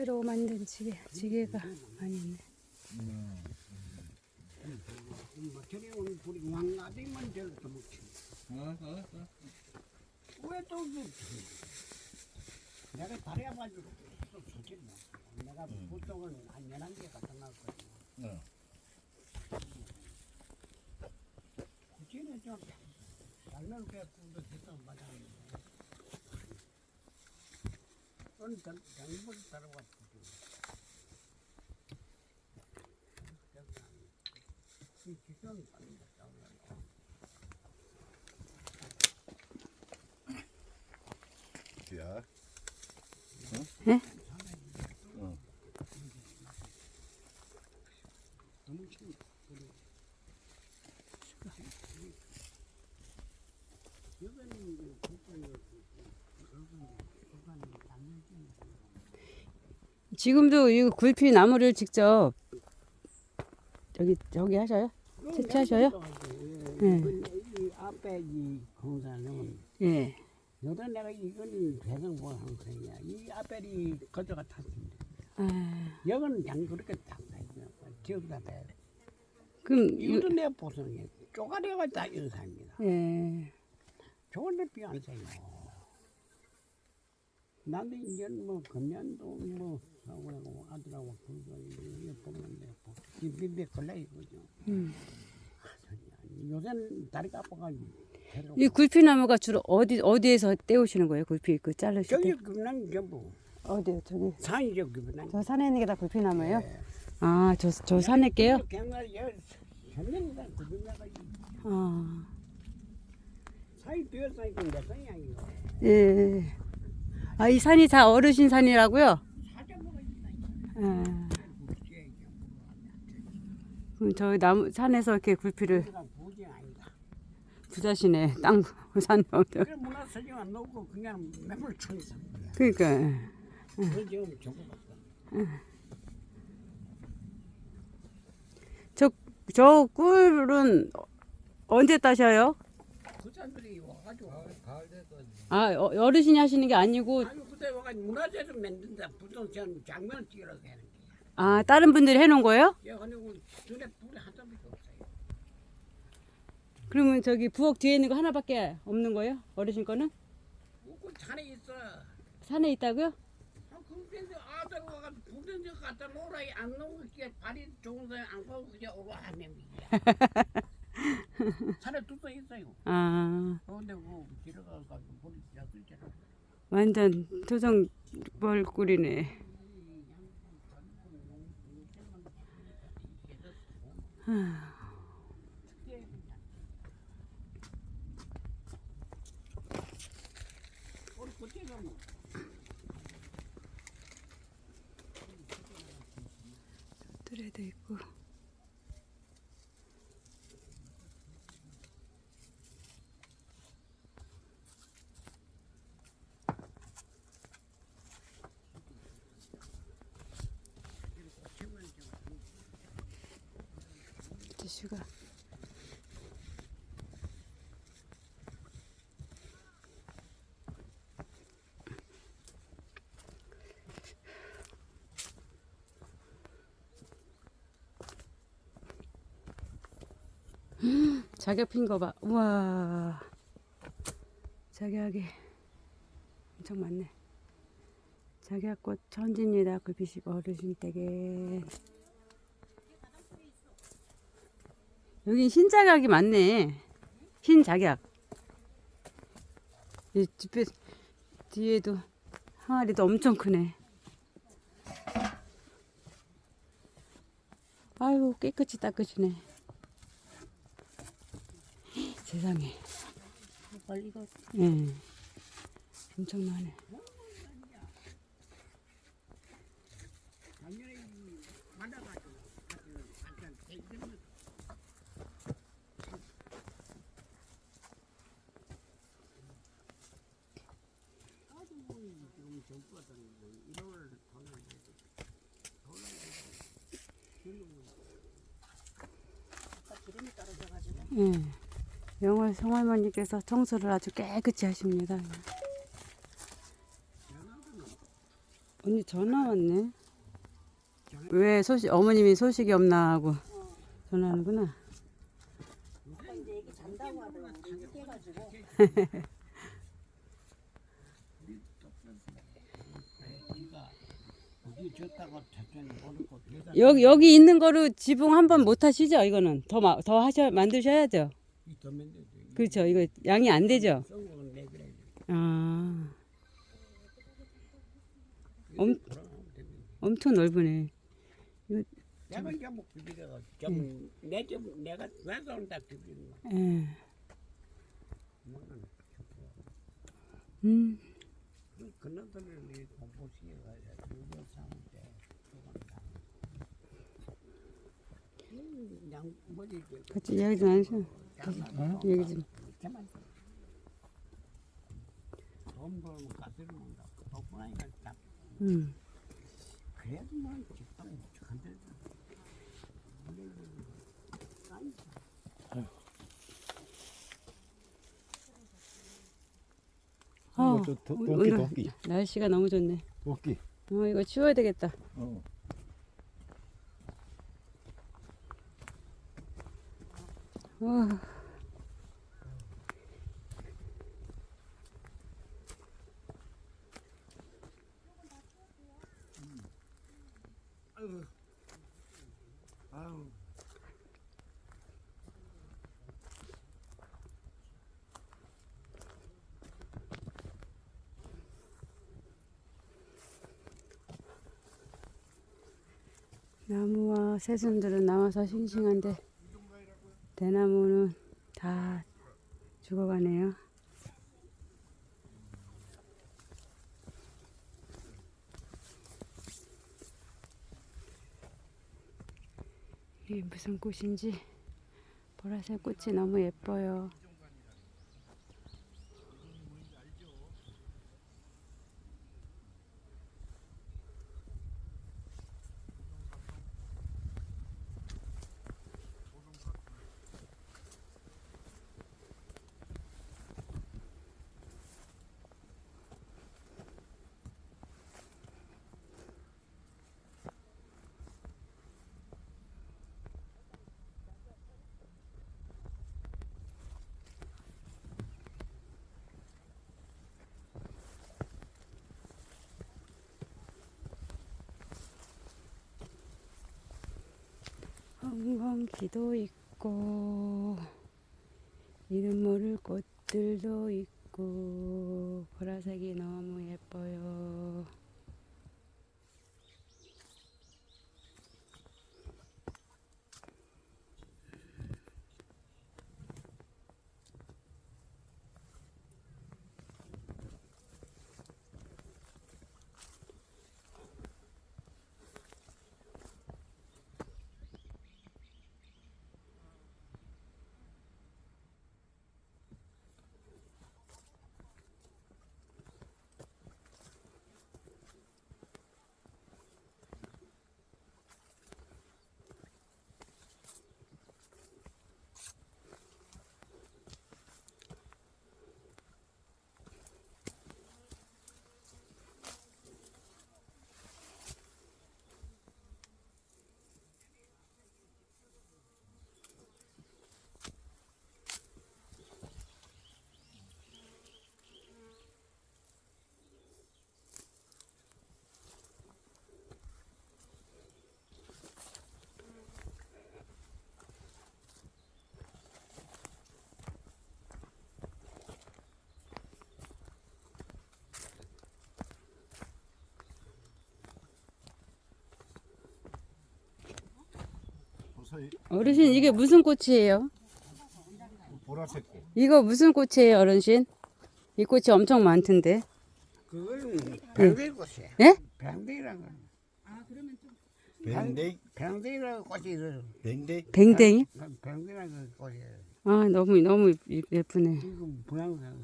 새로 만든 지게, 지게가 저렇게 어. 왜또 그, 내가 다리 아파가지고 또 소질나. 내가 보통은 한 열한 개 갖다 놨거든. 어. 그전에 좀 잘면 배 꿈도 됐다 맞았는 데. 오늘 장물 따라와. 이 기존 받는 거 따라와. 야. 예? 어. 너무 친 여기는 국가요 여기는 남는 지금도 이 굴피 나무를 직접 여기 저기 하셔요? 채취하셔요? 예. 이 앞에 이 공사는 예. 여러 내가 이거는 배송보 항상이야. 이 앞에 이 거저가 탔습니다. 아, 여기는 양 그렇게 탔어요. 지역다 돼. 그럼 이, 이것도 내 보성이에요. 쪼가리가 다 영상입니다. 예. 좋은데 비안 써요. 나도 이제 뭐 금년도 뭐 사고하고 아들하고 그거 이거 보면 내가 비비비 걸려 이거죠. 음. 요새는 다리가 아파가지고 이 굴피 나무가 주로 어디 어디에서 떼오시는 거예요? 굴피 그 자르실 저기 때? 그냥 전부 어디요? 저기 산이죠 그냥. 저 산에 있는 게 다 굴피 나무예요? 예. 아, 저 저 산에 게요? 아, 되어서 이거 내 산이 아니고 예. 아, 이 산이 다 어르신 산이라고요? 아, 그럼 저희 나무 산에서 이렇게 굴피를. 부자시네 땅 산. 그래 문화사진 안 놓고 그냥 매물 쳐서 그러니까 그 지금 전부 봤어. 저저 꿀은 언제 따셔요? 그 사람들이 와가지고 아 어, 어르신이 하시는 게 아니고 아니 그때 와가지고 문화재를 만든다. 전 장면을 찍으라고 하는 거야. 아 다른 분들이 해놓은 거예요? 야 아니고 눈에 불이 한 점밖에 없어요. 그러면 저기 부엌 뒤에 있는 거 하나밖에 없는 거예요? 어르신 거는 그 산에 있어. 산에 있다고요? 아, 그런데 아들 와가지고 부든지 갖다 놓으라 안 놓고 이게 발이 좋은 사람 안 가고 그냥 오라 하면 산에 뚝 있어요. 아 그런데 그 들어가가지고 불이 지났을잖아. 완전 토종 벌꿀이네. 가면 뚜레도 있고. 티슈가 자격 핀거 봐. 우와. 자격이 엄청 많네. 자격꽃 천지입니다. 그 빛이 어르신 댁에. 여기 흰 자격이 많네. 흰 자격. 이 집에 뒤에도 항아리도 엄청 크네. 아이고 깨끗이 닦으시네. 세상에. 예. 엄청나네. 작년에 만나가지고 한잔 대기면 지금 정부가 1월 기름이 떨어져가지고 예. 영월 성할머니께서 청소를 아주 깨끗이 하십니다. 언니 전화 왔네. 왜 소식 어머님이 소식이 없나 하고 전화하는구나. 이제 애기 잔다고 하더라고. 우리 깨가지고. 네가 어디 줬다가 천천히 오는 거 배가 여기 여기 있는 거로 지붕 한 번 못 하시죠? 이거는 더더 하셔 만드셔야죠. 그렇죠. 이거 양이 안 되죠. 아 엄, 엄청 넓으네. 내가 그지가 좀내좀 내가 왜서 온다 그지는 거. 예. 음. 공부 시켜가 주변 사는데 같이 이야기 좀 하셔. 얘기 좀. 그만 돈딱 음. 그래도 뭐 직방 한데 어, 저 도- 오- 도끼, 오늘 도끼. 날씨가 너무 좋네. 도끼. 어, 이거 치워야 되겠다. 어. 어. 나무와 새순들은 나와서 싱싱한데 대나무는 다 죽어가네요. 이게 무슨 꽃인지 보라색 꽃이 너무 예뻐요. 헝헝기도 있고 이름 모를 꽃들도 있고 보라색이 너무 예뻐요. 어르신 이게 무슨 꽃이에요? 보라색 꽃. 이거 무슨 꽃이에요, 어르신? 이 꽃이 엄청 많던데. 그거는 병대꽃이야 예? 병대라는 거 뱅댕 병대라는 꽃이 있어 뱅댕 뱅댕이? 병대라는 꽃이야 아 너무 너무 예- 예쁘네. 이거 모양이야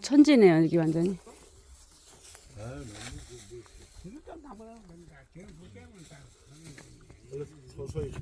천지네요, 여기 완전히. 제일 무게는 다 서서히